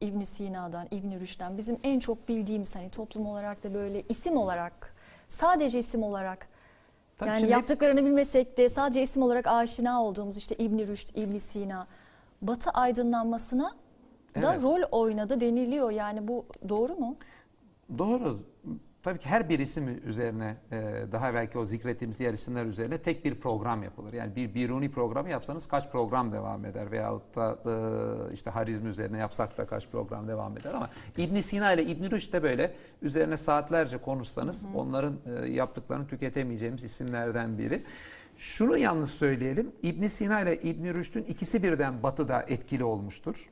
İbn Sina'dan, İbn Rüşd'den bizim en çok bildiğimiz hani toplum olarak da böyle isim olarak sadece isim olarak Tabii yani yaptıklarını bilmesek de sadece isim olarak aşina olduğumuz işte İbn Rüşd, İbn Sina Batı aydınlanmasına da Evet. rol oynadı deniliyor. Yani bu doğru mu? Doğru. Tabii ki her bir isim üzerine e, daha belki o zikrettiğimiz diğer isimler üzerine tek bir program yapılır. Yani bir Biruni programı yapsanız kaç program devam eder veyahut da e, işte harizmi üzerine yapsak da kaç program devam eder ama İbn Sina ile İbn Rüşd de böyle üzerine saatlerce konuşsanız onların e, yaptıklarını tüketemeyeceğimiz isimlerden biri. Şunu yalnız söyleyelim. İbn Sina ile İbn Rüşd'ün ikisi birden batıda etkili olmuştur.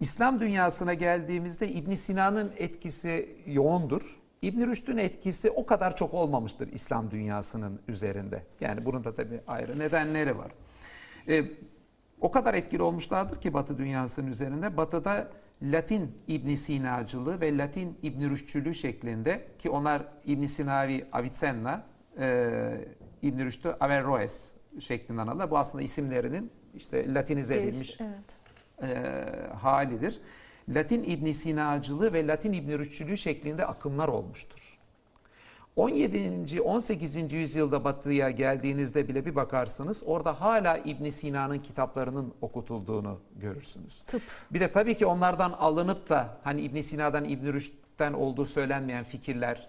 İslam dünyasına geldiğimizde İbn Sina'nın etkisi yoğundur. İbn Rüşd'ün etkisi o kadar çok olmamıştır İslam dünyasının üzerinde. Yani bunun da tabii ayrı nedenleri var. Ee, o kadar etkili olmuşlardır ki Batı dünyasının üzerinde. Batı'da Latin İbn Sinacılığı ve Latin İbn Rüşdçülüğü şeklinde ki onlar İbn Sinavi Avicenna, e, İbn Rüşd'ü Averroes şeklinden alırlar. Bu aslında isimlerinin işte Latinize edilmiş Evet. e, halidir. Latin İbn Sinacılığı ve Latin İbn Rüşdçülüğü şeklinde akımlar olmuştur. 17. 18. yüzyılda batıya geldiğinizde bile bir bakarsınız orada hala İbn Sina'nın kitaplarının okutulduğunu görürsünüz. Tıp. Bir de tabii ki onlardan alınıp da hani İbn Sina'dan İbn Rüşd'den olduğu söylenmeyen fikirler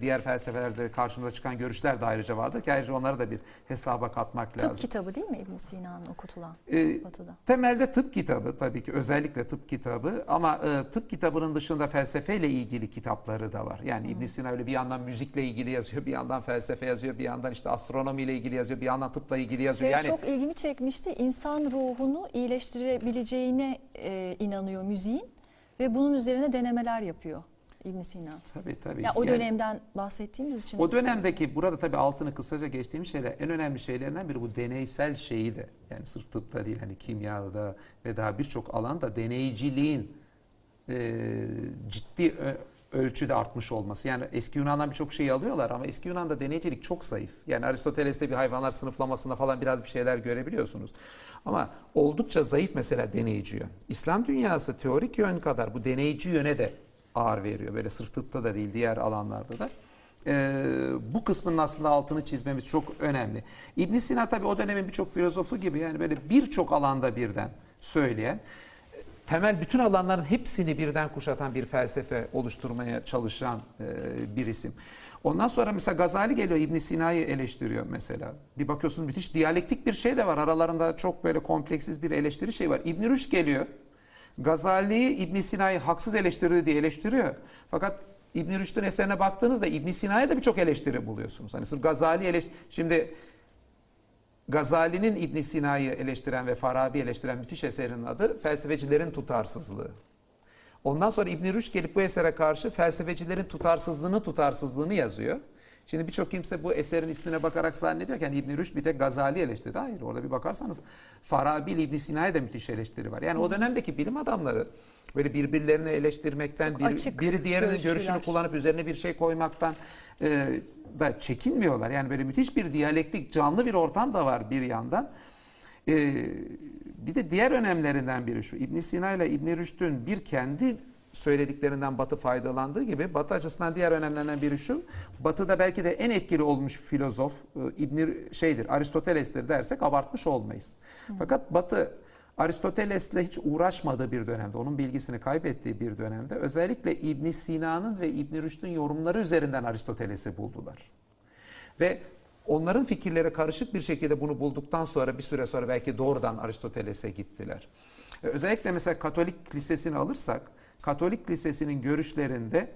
diğer felsefelerde karşımıza çıkan görüşler de ayrıca vardır ki ayrıca onları da bir hesaba katmak Tıp lazım. kitabı değil mi İbn Sina'nın okutulan Ee, Batı'da? Temelde tıp kitabı tabii ki özellikle tıp kitabı ama e, tıp kitabının dışında felsefeyle ilgili kitapları da var. Yani İbn Sina öyle bir yandan müzikle ilgili yazıyor, bir yandan felsefe yazıyor, bir yandan işte astronomiyle ilgili yazıyor, bir yandan tıpla ilgili yazıyor. Şey yani çok ilgimi çekmişti. İnsan ruhunu iyileştirebileceğine e, inanıyor müziğin ve bunun üzerine denemeler yapıyor İbn Sina. tabii tabii. Ya o Yani dönemden bahsettiğimiz için. o dönemdeki burada tabii altını kısaca geçtiğim şeyler en önemli şeylerden biri bu deneysel şeyi de yani sırf tıpta değil hani kimyada ve daha birçok alanda deneyiciliğin e, ciddi ölçüde artmış olması. Yani eski Yunan'dan birçok şeyi alıyorlar ama eski Yunan'da deneyicilik çok zayıf. Yani Aristoteles'te bir hayvanlar sınıflamasında falan biraz bir şeyler görebiliyorsunuz. Ama oldukça zayıf mesela deneyici yön. İslam dünyası teorik yön kadar bu deneyici yöne de ağır veriyor. Böyle sırf tıpta da değil diğer alanlarda da. Ee, bu kısmının aslında altını çizmemiz çok önemli. İbn Sina tabii o dönemin birçok filozofu gibi yani böyle birçok alanda birden söyleyen temel bütün alanların hepsini birden kuşatan bir felsefe oluşturmaya çalışan e, bir isim. Ondan sonra mesela Gazali geliyor İbn Sina'yı eleştiriyor mesela. Bir bakıyorsunuz müthiş diyalektik bir şey de var. Aralarında çok böyle kompleksiz bir eleştiri şey var. İbn Rüşd geliyor. Gazali'yi İbn Sina'yı haksız eleştirdi diye eleştiriyor. Fakat İbn Rüşd'ün eserine baktığınızda İbn Sina'ya da birçok eleştiri buluyorsunuz. Hani sırf Gazali eleş şimdi Gazali'nin İbn Sina'yı eleştiren ve Farabi eleştiren müthiş eserinin adı felsefecilerin tutarsızlığı. Ondan sonra İbn Rüşd gelip bu esere karşı felsefecilerin tutarsızlığını tutarsızlığını yazıyor. Şimdi birçok kimse bu eserin ismine bakarak zannediyor ki yani İbn Rüşd bir tek Gazali eleştirdi. Hayır orada bir bakarsanız Farabi İbn Sina'ya da müthiş eleştiri var. Yani o dönemdeki bilim adamları böyle birbirlerini eleştirmekten, bir, biri diğerinin görüşünü kullanıp üzerine bir şey koymaktan e, da çekinmiyorlar. Yani böyle müthiş bir diyalektik, canlı bir ortam da var bir yandan. E, bir de diğer önemlerinden biri şu. İbn Sina ile İbn Rüşd'ün bir kendi söylediklerinden Batı faydalandığı gibi Batı açısından diğer önemlerinden biri şu. Batı'da belki de en etkili olmuş filozof e, İbn şeydir, Aristoteles'tir dersek abartmış olmayız. Fakat Batı Aristoteles'le hiç uğraşmadığı bir dönemde, onun bilgisini kaybettiği bir dönemde özellikle İbn Sina'nın ve İbn Rüşd'ün yorumları üzerinden Aristoteles'i buldular. Ve onların fikirleri karışık bir şekilde bunu bulduktan sonra bir süre sonra belki doğrudan Aristoteles'e gittiler. E, Özellikle mesela Katolik Lisesi'ni alırsak, Katolik Lisesi'nin görüşlerinde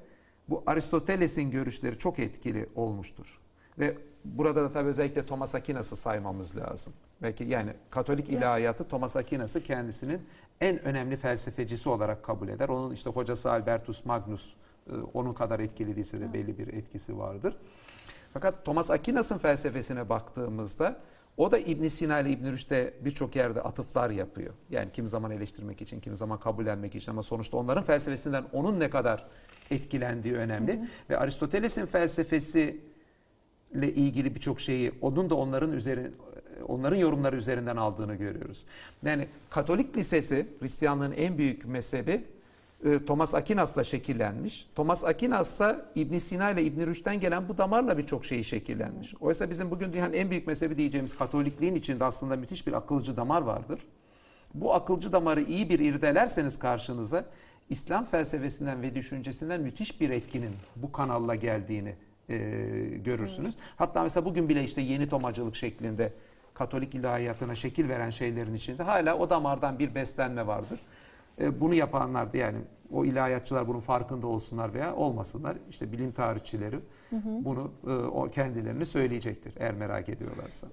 bu Aristoteles'in görüşleri çok etkili olmuştur. Ve burada da tabii özellikle Thomas Aquinas'ı saymamız lazım. Belki yani Katolik Ya. ilahiyatı Thomas Aquinas'ı kendisinin en önemli felsefecisi olarak kabul eder. Onun işte hocası Albertus Magnus e, onun kadar etkili değilse de belli bir etkisi vardır. Fakat Thomas Aquinas'ın felsefesine baktığımızda o da İbn Sina ile İbn Rüşd'e birçok yerde atıflar yapıyor. Yani kimi zaman eleştirmek için, kimi zaman kabullenmek için ama sonuçta onların felsefesinden onun ne kadar etkilendiği önemli. Ve Aristoteles'in felsefesi ile ilgili birçok şeyi onun da onların üzeri onların yorumları üzerinden aldığını görüyoruz. Yani Katolik Lisesi Hristiyanlığın en büyük mezhebi Thomas Aquinas'la şekillenmiş. Thomas Aquinas ise İbn Sina ile İbn Rüşd'den gelen bu damarla birçok şeyi şekillenmiş. Oysa bizim bugün dünyanın en büyük mezhebi diyeceğimiz Katolikliğin içinde aslında müthiş bir akılcı damar vardır. Bu akılcı damarı iyi bir irdelerseniz karşınıza İslam felsefesinden ve düşüncesinden müthiş bir etkinin bu kanalla geldiğini e, görürsünüz. Hatta mesela bugün bile işte yeni tomacılık şeklinde Katolik ilahiyatına şekil veren şeylerin içinde hala o damardan bir beslenme vardır. E, bunu yapanlar da yani o ilahiyatçılar bunun farkında olsunlar veya olmasınlar. İşte bilim tarihçileri bunu e, o kendilerini söyleyecektir eğer merak ediyorlarsa.